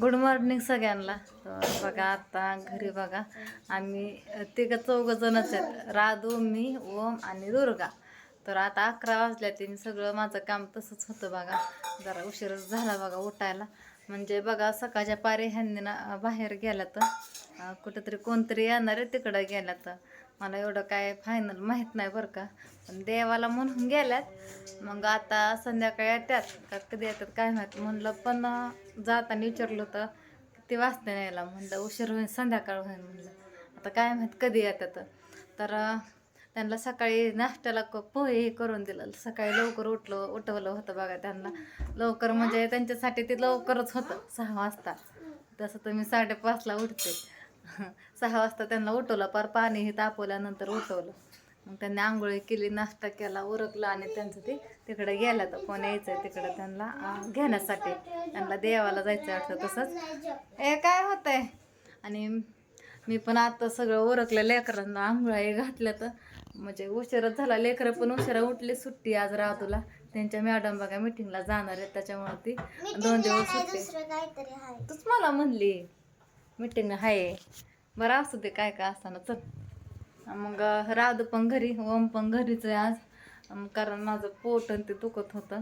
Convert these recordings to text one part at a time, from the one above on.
Good morning सगळ्यांना. तर बघा आता घरी बघा. आम्ही तिघं चौघ जणच आहेत. राधू मी ओम आणि दुर्गा. तर आता अकरा वाजल्या तिने सगळं माझं काम तसंच होतं बघा. जरा उशीरच झाला बघा उठायला. म्हणजे बघा सकाळच्या पारी ह्यांनी ना बाहेर गेल्या तर कुठंतरी कोणतरी येणार आहे तिकडं गेल्या तर मला एवढं काय फायनल माहीत नाही बरं का. पण देवाला म्हणून गेल्यात. मग आता संध्याकाळी येतात. का कधी येतात काय माहीत. म्हणलं पण जाताना विचारलं होतं किती वाजता न्यायला म्हणलं उशीर होईल संध्याकाळ होईल म्हणलं. आता काय माहीत कधी येतात. तर त्यांना सकाळी नाश्त्याला क- पोहे हे करून दिलं. सकाळी लवकर उठलं उठवलं होतं बघा त्यांना. लवकर म्हणजे त्यांच्यासाठी ते लवकरच होतं सहा वाजता. तसं तर मी साडेपाचला उठते. सहा वाजता त्यांना उठवलं पार पाणी हे तापवल्यानंतर उठवलं. मग त्यांनी आंघोळी केली नाश्ता केला उरकला आणि त्यांचं ते तिकडे गेलं तर कोण यायचं आहे तिकडं त्यांना घेण्यासाठी. त्यांना देवाला जायचं वाटतं तसंच. ए काय होतंय? आणि मी पण आता सगळं उरकलं लेकरांना आंघोळी घातल्या तर म्हणजे उशिराच झाला. लेकरं पण उशिरा उठली सुट्टी आज राहतुला त्यांच्या मॅडम बघा मिटिंगला जाणार आहेत त्याच्यामुळे ती दोन दिवस सुट्टी. तूच मला म्हणली मिटिंग आहे. बरं असू दे काय काय असताना चल. मग राधू पण घरी ओम पण घरीच आहे आज. कारण माझं पोट आणि ते दुखत होतं.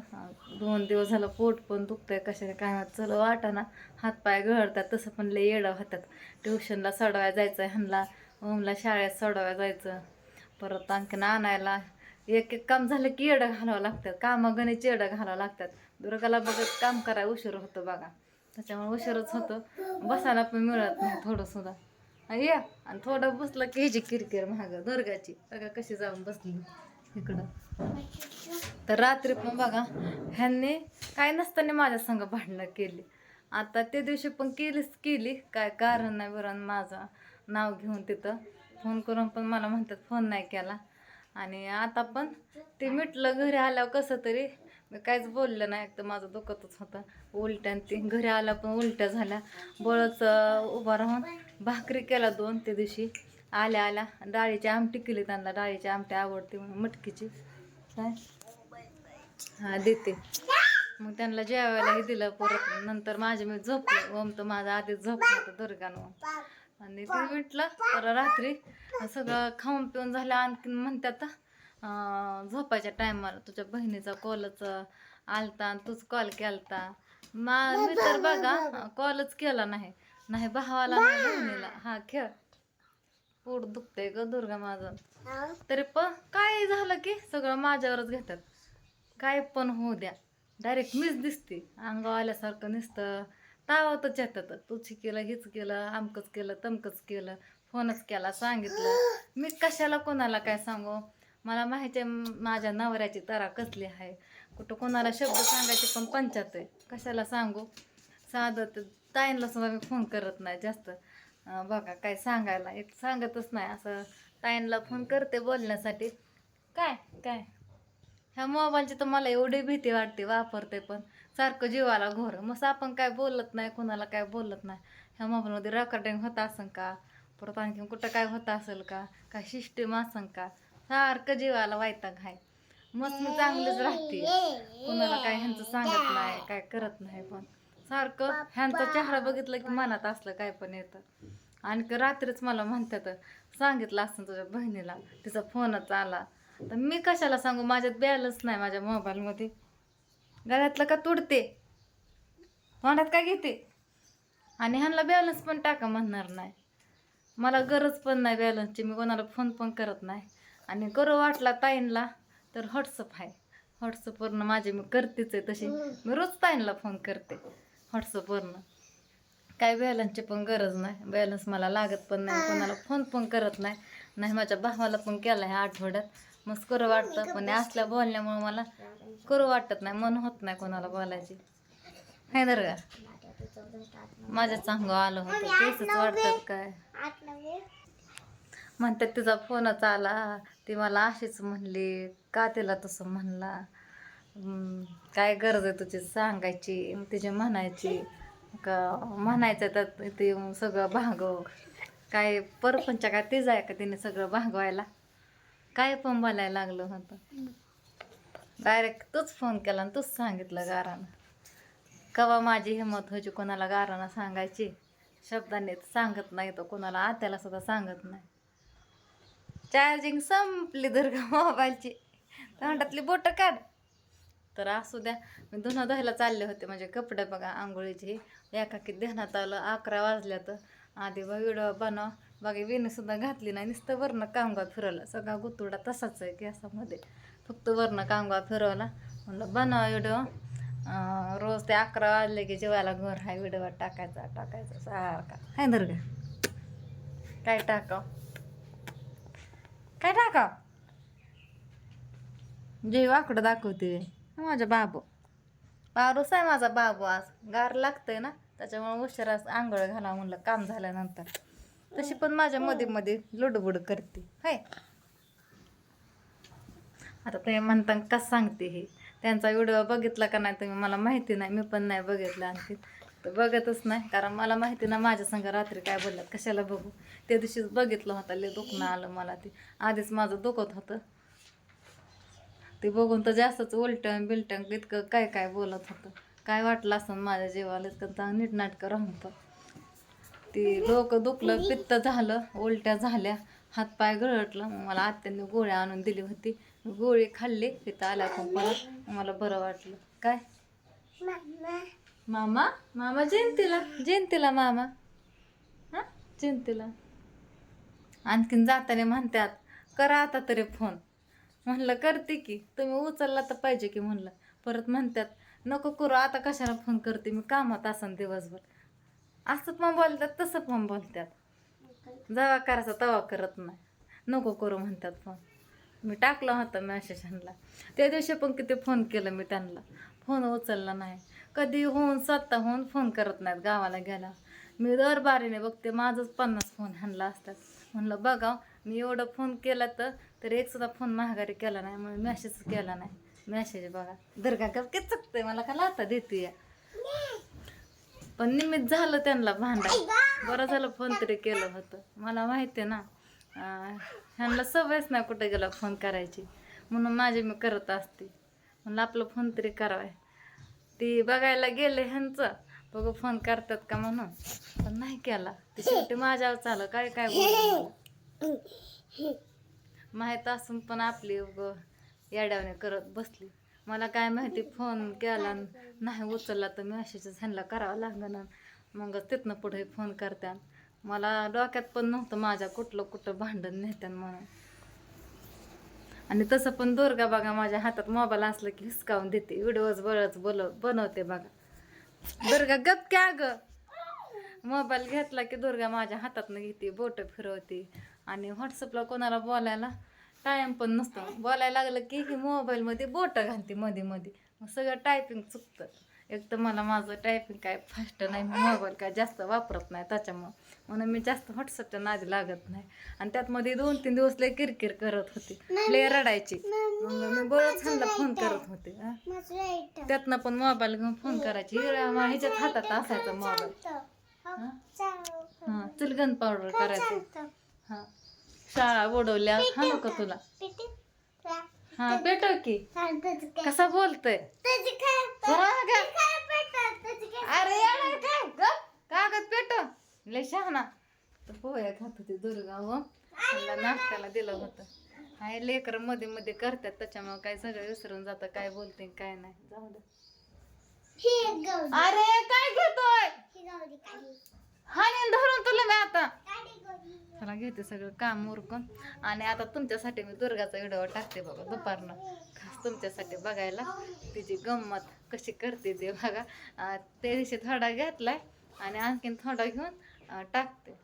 दोन दिवस झालं पोट पण दुखतंय कशाने काय माहीत चल वाटाना हातपाय गळतात तसं पण लय येडं होतात. ट्युशनला सोडवायला जायचं आहे ह्यांना ओमला शाळेत सोडवायला जायचं. परत आणखीन आणायला. एक एक काम झालं की येडं घालावं लागतात कामं गणित येडं घालावं लागतात. दुर्गाला बघत काम करायला उशीर होतं बघा. त्याच्यामुळे उशीरच होतं. बसायला पण मिळत नाही थोडं सुद्धा. या. आणि थोडं बसलं की ह्याची किरकिर महाग. दुर्गाची. बघा कशी जाऊन बसली. इकडं. तर रात्री पण बघा ह्यांनी काय नसताना माझ्या संग भांडणं केली. आता त्या दिवशी पण केलीच केली. काय कारण नाही बरं आणि माझं नाव घेऊन तिथं फोन करून पण मला म्हणतात फोन नाही केला. आणि आता पण ते मिटलं घरी आल्यावर कसं तरी मी काहीच बोललं नाही. तर माझं दुखतच होतं. उलट्या ते घरी आल्या पण उलट्या झाल्या. बळच उभा राहून भाकरी केला दोन त्या दिवशी. आल्या आल्या. डाळीची आमटी केली त्यांना. डाळीची आमटी आवडते म्हणून मटकीची. काय? हा देते. मग त्यांना जेवायलाही दिलं परत. नंतर माझ्या मी झोपले. ओम तर माझा आधीच झोपलं होतं दुर्गानं. आणि ते म्हटलं तर रात्री सगळं खाऊन पिऊन झालं. आणखीन म्हणतात झोपायच्या टायमाला तुझ्या बहिणीचा कॉलच आलता आणि तूच कॉल केलता. मा मी तर बघा कॉलच केला नाही. नाही भावाला नाही बहिणीला. हा खेळ. पोट दुखतंय ग दुर्गा माझं. तरी पण काय झालं की सगळं माझ्यावरच घेतात. काय पण होऊ द्या. डायरेक्ट मीच दिसते. अंगावर आल्यासारखं नुसतं. तावतच येतात. तूच केलं हेच केलं आमकंच केलं तमकंच केलं फोनच केला सांगितलं. मी कशाला कोणाला काय सांगू? मला माहिती आहे माझ्या नवऱ्याची तरा कसली आहे. कुठं कोणाला शब्द सांगायची पण पंचायत आहे. कशाला सांगू? साधं तर ताईंना सुद्धा मी फोन करत नाही जास्त. बघा काय सांगायला. एक सांगतच नाही. असं ताईंला फोन करते बोलण्यासाठी. काय? काय? ह्या मोबाईलची तर मला एवढी भीती वाटते वापरते पण. सारखं जीवाला घोर. मग आपण काय बोलत नाही कोणाला काय बोलत नाही. ह्या मोबाईलमध्ये रेकॉर्डिंग होत असेल का? परत आणखी कुठं काय होत असेल का? काय सिस्टीम असेल का? सारखं जीवाला वायताग आहे. मस्त मी चांगलीच राहते. कोणाला काय ह्यांचं सांगत नाही काय करत नाही पण. सारखं ह्यांचा चेहरा बघितलं की मनात असलं काय पण येतं. आणि रात्रीच मला म्हणतात सांगितलं असतं तुझ्या बहिणीला तिचा फोनच आला. तर मी कशाला सांगू? माझ्यात बॅलन्स नाही माझ्या मोबाईलमध्ये. गळ्यातलं का तुडते? तोंडात काय घेते? आणि ह्यांना बॅलन्स पण टाका म्हणणार नाही. मला गरज पण नाही बॅलन्सची मी कोणाला फोन पण करत नाही. आणि करू वाटला ताईंला तर व्हॉट्सअप आहे. व्हॉट्सअपवरनं माझे मी करतेच आहे तशी. मी रोज ताईंला फोन करते. व्हॉट्सअपवरनं काय बॅलन्सची पण गरज नाही. बॅलन्स मला लागत पण नाही. कोणाला फोन पण करत नाही. नाही माझ्या भावाला पण केला ह्या आठवड्यात. मस्त करू वाटतं. पण असल्या बोलण्यामुळे मला करू वाटत नाही. मन होत नाही कोणाला बोलायची. हाय दर का माझ्या चांगलं आलं होतं. तेच वाटतात काय. म्हणतात तिचा फोनच आला. ती मला अशीच म्हणली. का तिला तसं म्हणला? काय गरज आहे तुझी? सांगायची तिची म्हणायची. का म्हणायचं तर ते सगळं भागव. काय परपंच काय तेच आहे का तिने सगळं भागवायला? काय पण बोलायला लागलं होतं. डायरेक्ट तूच फोन केला आणि तूच सांगितलं गारानं. कवा माझी हिंमत व्हायची कोणाला गारानं सांगायची? शब्दाने सांगत नाही तो. कोणाला आत्याला सुद्धा सांगत नाही. चार्जिंग संपली दुर्गा मोबाईलची. तोंडातली बोटं काढ. तर असू द्या. मी धुणं धुवायला चालले होते. म्हणजे कपडे बघा आंघोळीची. एकाकी ध्यानात आलं अकरा वाजल्या तर आधी बा व्हिडिओ बनव. बघा विणीसुद्धा घातली नाही. नुसतं वरनं कामगाव फिरवलं. सगळा गुतुडा तसाच आहे गॅसामध्ये. फक्त वरनं कामगाव फिरवला. म्हणलं बनवा व्हिडिओ. रोज ते अकरा वाजले की जेवायला घर हाय व्हिडिओ टाकायचा टाकायचा सारखा. हाय धर का काय टाकाव? काय टाकाव? जे वाकडं दाखवते माझा बाबू. पारूस आहे माझा बाबू आज. गार लागतंय ना? त्याच्यामुळे उशिरा आंघोळ घाला म्हणलं काम झाल्यानंतर. तशी पण माझ्या मध्ये मध्ये लुडबुड करते. हाय? आता ते म्हणता कसं सांगते हे? त्यांचा व्हिडिओ बघितला का नाही तुम्ही? मला माहिती नाही. मी पण नाही बघितला आणखी तर बघतच नाही. कारण मला माहिती ना माझ्या संग रात्री काय बोलल्यात? कशाला बघू? त्या दिवशीच बघितलं होतं. लय दुखणं आलं मला ते. आधीच माझं दुखत होतं. ते बघून तर जास्तच उलटं बिलटं इतकं काय काय बोलत होतं. काय वाटलं असं माझ्या जीवाला इतकं चांगलं नीटनाटकं राहतं ते डोकं दुखलं पित्त झालं उलट्या झाल्या हातपाय गळटलं. मला आत्याने गोळ्या आणून दिली होती. गोळी खाल्ली तिथं आल्या पण परत? मला बरं वाटलं. काय? मामा? मामा जयंतीला? जयंतीला मामा? हां? जयंतीला. आणखीन जाताना म्हणतात करा आता तरी फोन. म्हणलं करते की. तुम्ही उचलला तर पाहिजे की म्हणलं. परत म्हणतात नको करू आता कशाला फोन करते? मी कामात असन दिवसभर. असं पण बोलतात तसं पण बोलतात. जेव्हा करायचा तवा करत नाही. नको करू म्हणतात फोन मी टाकला होता मॅसेजला त्या दिवशी पण किती फोन केलं मी त्यांना. फोन उचलला नाही. कधी होऊन स्वतः होऊन फोन करत नाहीत गावाला गेला मी दर बारीने बघते माझंच पन्नास फोन आणला असतात. म्हणलं बघा हो, मी एवढं फोन केला तर तरी एक सुद्धा फोन महागारी केला नाही म्हणून मॅसेज केला नाही. मॅसेज बघा. दर्गा गप किती चुकतंय मला का लाता देते पण निमित्त झालं त्यांना भांडा बरं झालं फोन तरी केलं होतं. मला माहिती आहे ना ह्यांना सवयच नाही कुठे गेला फोन करायची. म्हणून माझे मी करत असते. म्हणलं आपलं फोन तरी करावाय ती बघायला गेले ह्यांचं. बघू फोन करतात का म्हणून. पण नाही केला. ते शेवटी माझ्यावर चालं काय काय बोललं माहीत असून पण आपली उग करत बसली. मला काय माहिती फोन केला नाही उचलला तर मी अशीच ह्यांना करावं लागणार मग तिथनं पुढे फोन करत्यान. मला डोक्यात पण नव्हतं माझ्या कुठलं कुठं भांडण नेत्यान म्हणून. आणि तसं पण दुर्गा बघा माझ्या हातात मोबाईल असलं की हिसकावून देते. व्हिडिओज बळच बोल बनवते बघा. दुर्गा गप क्या ग? मोबाईल घेतला की दुर्गा माझ्या हातातनं घेते बोटं फिरवते. आणि व्हॉट्सअपला कोणाला बोलायला टाईम पण नसतो. बोलायला लागलं की ही मोबाईलमध्ये बोटं घालते मध्ये मध्ये मग सगळं टायपिंग चुकतं. एक तर मला माझं टायपिंग काय फास्ट नाही मोबाईल काय जास्त वापरत नाही त्याच्यामुळं. म्हणून मी जास्त व्हॉट्सअपच्या नादी लागत नाही. आणि त्यात मध्ये दोन तीन दिवस लय किरकिर करत होती. लय रडायची. मग मी बरंच ह्यांना फोन करत होते हा. त्यातनं पण मोबाईल घेऊन फोन करायची. मा- ह्याच्यात हातात असायचा मोबाईल हा चुलगन पावडर करायचं. हा. शाळा बुडवल्या. हा नको तुला. हा पेटव की. कसा बोलतोय. अरे काय कागद पेटव. लय शहाणा. तर पोह्या खात होती दुर्गा मला नाश्त्याला दिलं होतं. हाय लेकरमध्ये मध्ये करतात. त्याच्यामुळे काय सगळं विसरून जातं काय बोलते काय नाही. जाऊ दे. अरे काय घेतोय? हानी धरून तुला मी आता. चला घेते सगळं काम उरकून. आणि आता तुमच्यासाठी मी दुर्गाचा व्हिडिओ टाकते बघा दुपारनं. खास तुमच्यासाठी बघायला. तिची गंमत कशी करते ते बघा. त्या दिवशी थोडा घेतलाय आणि आणखीन थोडा घेऊन टाकते.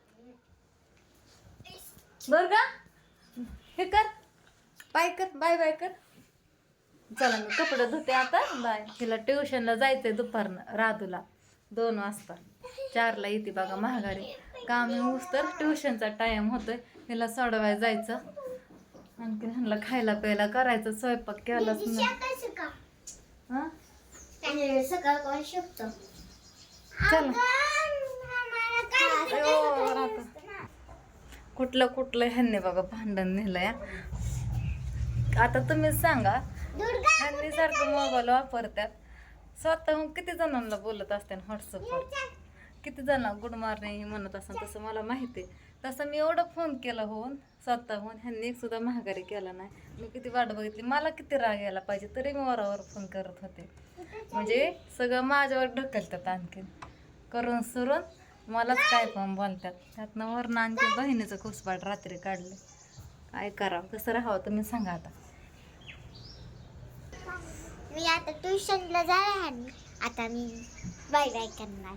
दुर्गा हे कर. बाय कर बाय बाय कर. चला मी कपडे धुते आता. बाय. तिला ट्युशनला जायचंय दुपारनं राधूला. दोन वाजता. चारला येते बघा महागारी. काम येऊस तर ट्युशनचा टाइम होतोय. तिला सोडवाय जायचं. आणखी ह्यांना खायला प्यायला करायचं. स्वयंपाक केलाच नाही. हा? सकाळ कोण शकतो? चला. कुठलं कुठलं ह्यांनी बघा भांडण नेलंय आता तुम्हीच सांगा. ह्यांनी सारखं मोबाईल वापरतात स्वतःहून किती जणांना बोलत असते व्हॉट्सअपवर किती जण गुड मॉर्निंग म्हणत असं तसं मला माहिती आहे. तसं मी एवढं फोन केला होऊन स्वतःहून ह्यांनी एक सुद्धा महागारी केला नाही. मी किती वाट बघितली मला किती राग यायला पाहिजे तरी मी वरावर फोन करत होते. म्हणजे सगळं माझ्यावर ढकलतात आणखीन. करून सुरून मलाच काय पण बोलतात. त्यातनं वरनं आणखी बहिणीचं घुसपाट रात्री काढलं. काय करावं कसं राहावं तुम्ही सांगा आता. मी आता ट्युशनला जाणार आता मी बाय बाय करणार.